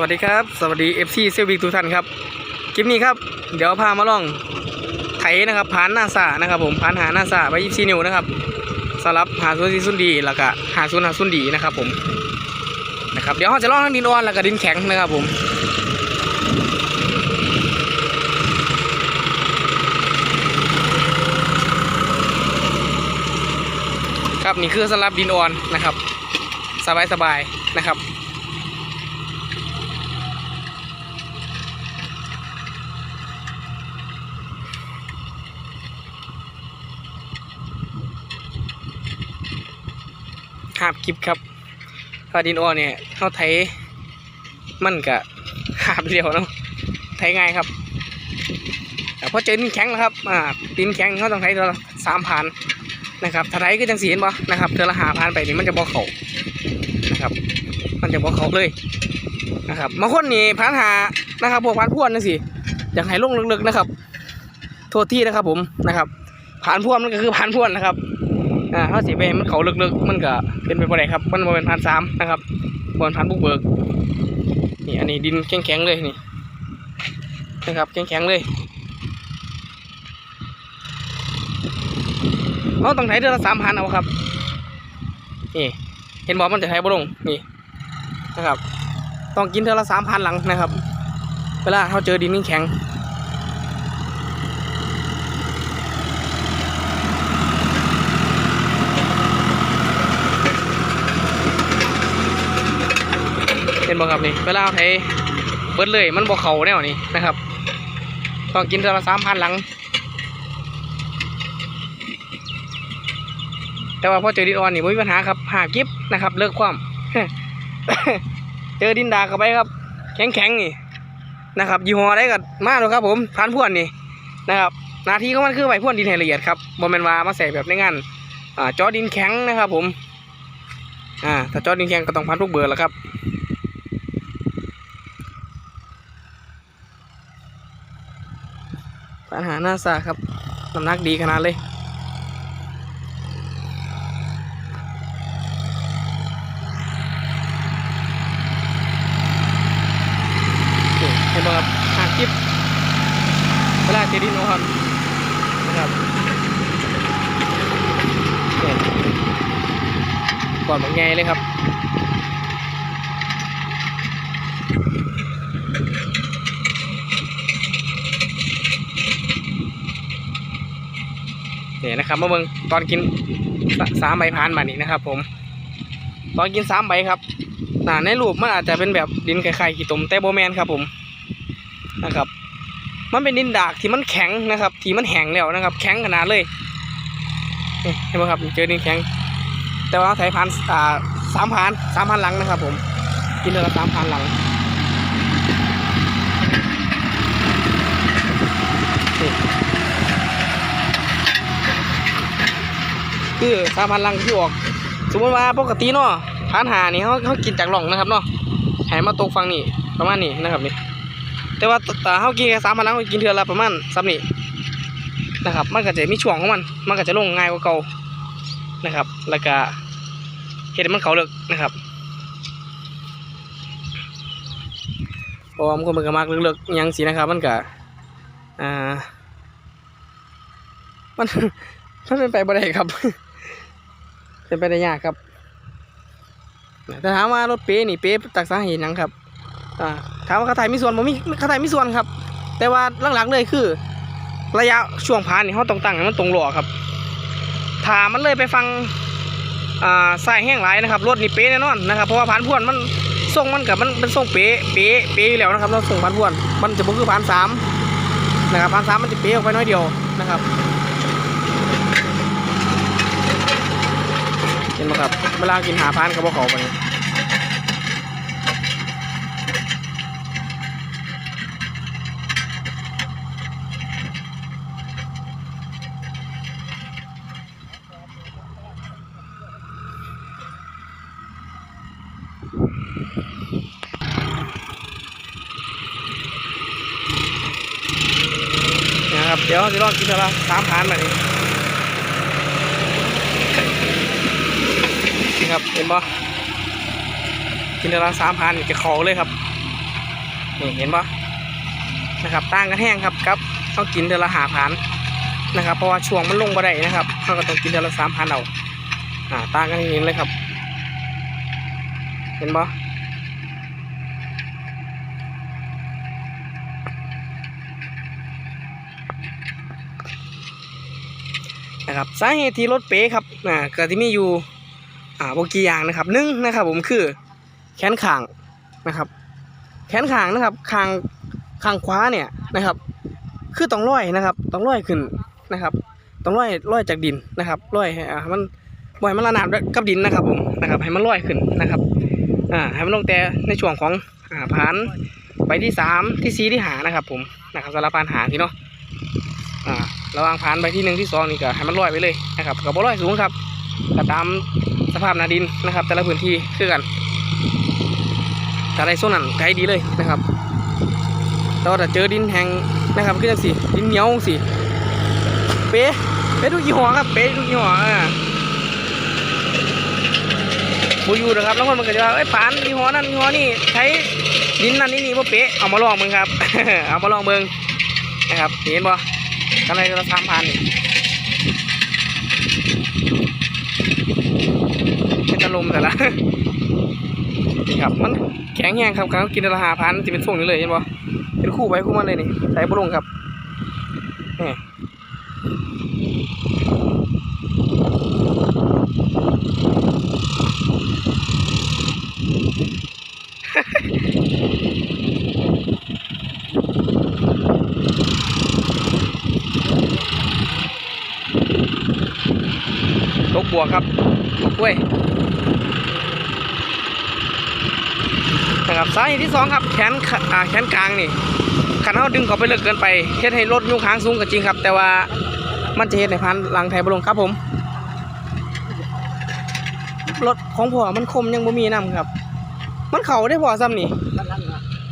วัสดีครับ สวัสดี FC เซลบิกทุกท่านครับคลิปนี้ครับ เดี๋ยวพามาลองไถนะครับผ่านหน้าสานะครับผมผ่านหาหน้าสาไปยี่สิบนิ้วนะครับสำหรับหาซุนซีซุนดีแล้วก็หาซุนหาซุนดีนะครับผมนะครับเดี๋ยวเราจะลองทั้งดินอ่อนแล้วก็ดินแข็งนะครับผมครับนี่คือสำหรับดินอ่อนนะครับ สบายๆนะครับ หาบคลิปครับพาดินอ่อนเนี่ยเขาไถมันกะหาบเดียวเนาะไถง่ายครับแต่พอเจอดินแข็งแล้วครับอ่าดินแข็งเขาต้องไถเท่าละสามพันนะครับถ้าไถก็จังสีเห็นบ่นะครับเท่าละหาพันไปนี่มันจะบ่เขานะครับ มันจะบ่เขาเลยนะครับบางคนนี่พันหานะครับพวกพันพวนนั่นสิอยากให้ลงลึกๆนะครับ โทษที่นะครับผมนะครับผ่านพวนมันก็คือผ่านพวนนะครับ อ่าเขาสีไปให้มันเขาลึกๆ มันก็เป็นไปบ่ได้ครับ มันบ่เป็นพันสามนะครับบนพันบุกเบิกนี่อันนี้ดินแข็งๆเลยนี่นะครับแข็งๆเลยเราต้องไถเดือนละสามพันเอาครับนี่เห็นบอกมันจะไถบ่ลงนี่นะครับ ต้องกินเดือนละสามพันหลังนะครับ เวลาเขาเจอดินแข็ง เห็นบ่ครับนี่เวลาเอาไถเบิดเลยมันบ่เข่าแนวนี้นะครับต้องกินเท่าละสามพันหลัง แต่ว่าพอเจอดินอ่อนนี่ไม่มีปัญหาครับหากิฟนะครับ เลิกความเจอดินดาเข้าไปครับ แข็งแข็งนี่นะครับยี่ห้อได้กับมาเลยครับ ผมพันพ่วนนี่นะครับหนาทีของมันคือใบพ่วนดินให้ละเอียดครับบอมเมนวามาใส่แบบในงานอ่าจอดินแข็งนะครับ ผมอ่าถ้าจอดินแข็งก็ต้องพันทุกเบอร์แล้วครับ ปัญหาหน้าสาครับน้ำหนักดีขนาดเลยนี่เห็นไหมครับหางคลิปเวลาเจดินโอครับนะครับก่อนบางไงเลยครับ นี่ยนะครับมาเบิ่งตอนกินสามใบพานมานี่นะครับ ผม ตอนกินสามใบครับอ่าในรูปมันอาจจะเป็นแบบดินไข่ๆขี้ตมแต่โบแมนครับ ผมนะครับ มันเป็นดินดากที่มันแข็งนะครับ ที่มันแห้งแล้วนะครับ แข็งขนาดเลยเห็นไหมครับเจอดินแข็ง แต่ว่าไถพันอ่าสามพันสามพันหลังนะครับ ผม กินเดือนละสามพันหลัง คือสามพันลังที่ออก สมมติว่าปกติเนาะพันหานี่เขาเขากินจากหล่องนะครับเนาะแหมาตกฟังนี่ประมาณนี้นะครับนี่แต่ว่าแตาเขากินแค่สามพันลังเขากินเทือละประมาณซ้ำนี่นะครับ มันก็จะมีช่วงของมัน มันก็จะลงง่ายกว่าเก่านะครับ แล้วก็เห็ดมันเขาเลิกนะครับพราะว่ามันมันก็มากเลิกๆอิหยังสินะครับ มันก็อ่ามันมันเป็นไปบ่ได้ครับ เป็นไปได้ยากครับแต่ถามว่ารถเป๊นี่เป๊ตักสาเหตุหยังครับถามว่าคาไทยมีส่วนบ่มีคาไทยมีส่วนครับ แต่ว่าหลักๆเลยคือ ระยะช่วงพานนี่เขาต้องตั้งมันตรงหล่อครับถามันเลยไปฟังอ่าสายแห้งหลายนะครับรถนี่เป๊แน่นอนนะครับเพราะว่าพานพ่วนมันทรงมันกับมันเป็นทรงเป๊เป๊เป๊อยู่แล้วนะครับเราส่งพานพ่วน มันจะบ่คือพานสามนะครับพานสามมันจะเป๊ออกไปน้อยเดียวนะครับ เห็นไหมครับเวลากินหาพานกับพวกเขาไปนะครับเดี๋ยวจะลองกินเท่าละสามพานมาดินี่ ครับ เห็นบ่กินเดือนละสามพันจะขาเลยครับนี่เห็นปะนะครับต่างกันแห้งครับครับต้องกินเดือนละหาพันนะครับ เพราะว่าช่วงมันลงบ่ได้นะครับเราก็ต้องกินเดือนละสามพันเอาอ่าต่างกันเห็นเลยครับ เห็นปะนะครับสาเหตุที่รถเป๋ครับอ่าก็ที่มีอยู่ อ่าบกี่อย่างนะครับหนึ่งนะครับ ผมคือแขนข่างนะครับ แขนข้างนะครับข้างข้างขวาเนี่ยนะครับ คือต้องร้อยนะครับต้องร้อยขึ้นนะครับต้องร้อยร้อยจากดินนะครับร้อยให้อ่ามันบ่อยมันระนาบกับดินนะครับผมนะครับให้มันร้อยขึ้นนะครับอ่าให้มันลงแต่ในช่วงของอ่าผ่านไปที่สามที่สี่ที่หานะครับ ผมนะครับสารบผ่านหาที่เนาะอ่าระหว่างผ่านไปที่หนึ่งที่สองนี่ก็ให้มันร้อยไปเลยนะครับกับบ่ร้อยสูงครับก็ตาม สภาพนาดินนะครับ แต่ละพื้นที่คือกันถ้าได้โซนนั้นไกลดีเลยนะครับแต่ว่าถ้าเจอดินแห้งนะครับคือจังสิดินเหนียวสิเป๊ะเป๊ะทุกยี่ห้อครับเป๊ะทุกยี่ห้ออ่าบูยู่นะครับแล้วคนมันก็จะว่าเอ้ปานยี่ห้อนั้นยี่ห้อนี้ใช้ดินนั่นนี่นี่บ่เป๊ะเอามาลองเบิ่งครับ เอามาลองเบิ่งนะครับเห็นบ่กำไรเราทำพัน เป็นตะลมแต่ละนี่ครับมันแข็งแรงครับการกินราคาพันจะเป็นช่วงนี้เลยเห็นป่เป็นคู่ไปคู่มันเลยนี่ใส่บุลงครับนี่ตกบัวครับตกกล้วย นะครับสาเหตุที่สองครับแขนอ่าแขนกลางนี่ขันเขาดึงเขาไปเลิกเกินไปเฮ็ดให้รถยุ่งค้างสูงก็จริงครับ แต่ว่ามันจะเฮ็ดในพันหลังไทยบลงครับผมรถของพ่อมันคมยังบ่มีน้ำครับ มันเข่าได้พอซ้ำนี่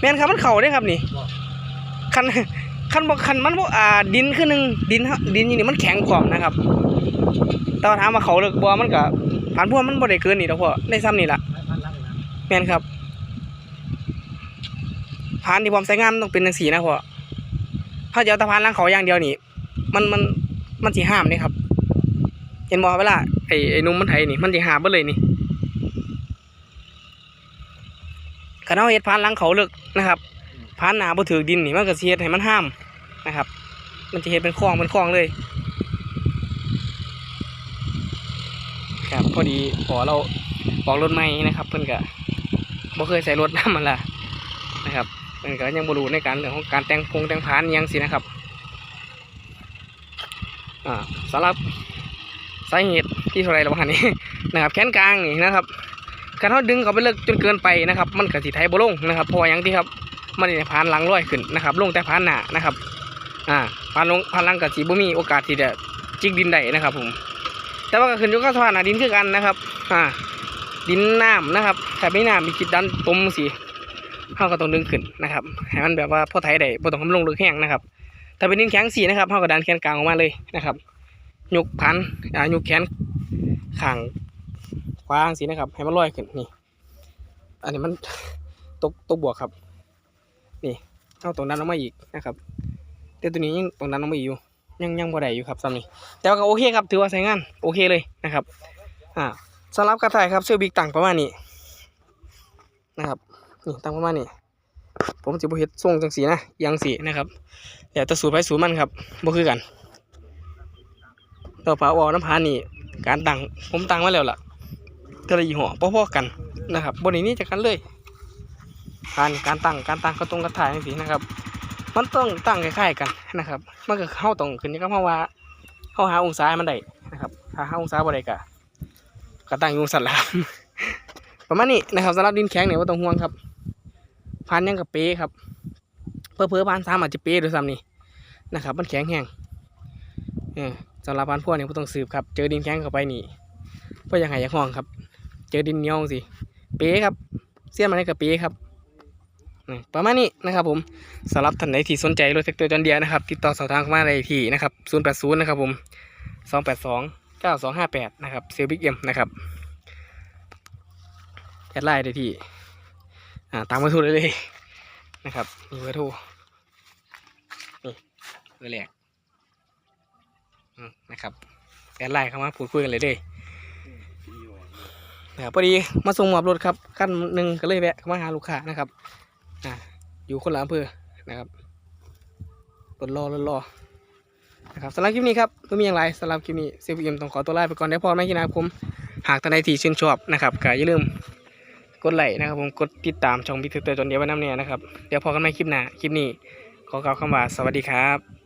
แม่นครับมันเข่าได้ครับนี่คันคันบอกคันมันบอกอ่าดินคือหนึ่งดินดินนี่นี่มันแข็งกว่านะครับแต่ว่าถามว่าเขาเลิกบ่มันก็ผ่านพวกมันบ่ได้เกินนี่ดอกพ่อได้ซ้ำนี่ล่ะแม่นครับานที่ผมใส่งามต้องเป็นจังสีนะพ่อถ้าจะเอาตะพานล้างเขาอย่างเดียวนี่ มันมันมันสีห้ามนี่ครับ เห็นบอเวลาไอ้ไอ้นุ่มมันไทยนี่มันสีห้ามเบิดเลยนี่ขันเอาเฮ็ดพานล้างเขาเลิกนะครับพานหนาบ่ถือดินนี่มันก็สิเฮ็ดให้มันห้ามนะครับ มันจะเฮ็ดเป็นคลองเป็นคลองเลย ครับพอดีพอเราออกรถใหม่นะครับ เพิ่อนก็บ่เคยใส่รถน้ำมันละ นะครับมันก็ยังบรูในการเรื่องของการแต่งพงแต่งผานยังสินะครับอ่าสำหรับสาเหตุที่เท่าไรระหว่างนี้นะครับแขนกลางนี่นะครับการเขาดึงเขาไปเลิกจนเกินไปนะครับ มันก็สิไทยบลงนะครับพออย่างที่ครับมันนี่ผานลังร้อยขึ้นนะครับลงแต่ผานหนานะครับอ่าผานลงผานลังกับสีบ่มีโอกาสที่จะจิกดินได้นะครับ ผม แต่ว่าก็ขึ้นอยู่กับสภาพหนาดินคือกันนะครับอ่าดินน้ำนะครับแต่ไม่น้ำมีคิดดันตมสี เขาก็ต้องดึงขึ้นนะครับให้มันแบบว่าพอไถได้บ่ต้องทำลงลึกแห้งนะครับถ้าเป็นดินแข็งสีนะครับเขาก็ดันแขนกลางออกมาเลยนะครับยกพันอ่ายกแขนข้างขวาสีนะครับ ให้มันลอยขึ้นนี่ อันนี้มันตกตกบวกครับ นี่เอาตรงนั้นออกมาอีกนะครับแต่ตัวนี้ยังตรงนั้นออกมาอีกอยู่ยังยังบ่ได้อยู่ครับซ้ำนี่แต่ว่าก็โอเคครับถือว่าใช้งานโอเคเลยนะครับอ่าสำหรับกระต่ายครับเซลบิกต่างประมาณนี้นะครับ นี่ตั้งประมาณนี้ผมจะบเฮ็ดทรงจังสีนะยังสีนะครับเดี๋ยวแตะสูตรไปสูตรมันครับบ่คือกันต่อปลาออกน้ำพานี่การตั้งผมตั้งมาแล้วล่ะแต่ละยี่ห้อพอๆกันนะครับบนนี้นี่จะกันเลยการการตั้งการตั้งกระตรงกระถ่ายจังสีนะครับ มันต้องตั้งคล้ายๆกันนะครับมันก็เข้าตรงขึ้นนี่ก็เพราะว่าเข้าหาองศามันได้นะครับถ้าหาองศาบ่ได้ก็ก็ตั้งอยู่สั่นแหละประมาณนี้นะครับสำหรับดินแข็งเนี่ยว่าต้องห่วงครับ พันยังกับเป๊ครับ เพื่อเพื่อพันสามอาจจะเป๊ด้วยซ้ำนี่นะครับ มันแข็งแห้งสำหรับพันพวกนี้ผมต้องสืบครับ เจอดินแข็งเข้าไปนี่เพื่อยังไงอยากห้องครับ เจอดินเหนียวสิเป๊ครับ เสี้ยนมันได้กับเป๊ครับประมาณนี้นะครับผมสำหรับท่านใดที่สนใจรถแท็กเตอร์จอนเดียนะครับติดต่อสอบถามเข้ามาได้ที่นะครับ080นะครับผม282 9258นะครับเซลบิ๊กเอ็มนะครับแอดไลน์ได้ที่ อ่าตามมาทุกเลยเลยนะครับมีเบอร์โทรนี่เบอร์แรกอืมนะครับแอดไลน์เข้ามาพูดคุยกันเลยเด้นะครับพอดีมาส่งมอบรถครับขั้นหนึ่งก็เลยแวะเข้ามาหาลูกค้านะครับอ่าอยู่คนละอำเภอนะครับรถรอรถรอนะครับสำหรับคลิปนี้ครับไม่มีอย่างไรสำหรับคลิปนี้เซฟเอ็มต้องขอตัวลาไปก่อนได้วพอไม่กี่นาผม หากท่านใดที่ชื่นชอบนะครับก็อย่าลืม กดไลค์นะครับผมกดติดตามช่องพิทึกเตอร์จนเดียวไว้น้ำเนี่ยนะครับ เดี๋ยวพอกันใหม่คลิปหน้า คลิปนี้ ขอกล่าวคำว่าสวัสดีครับ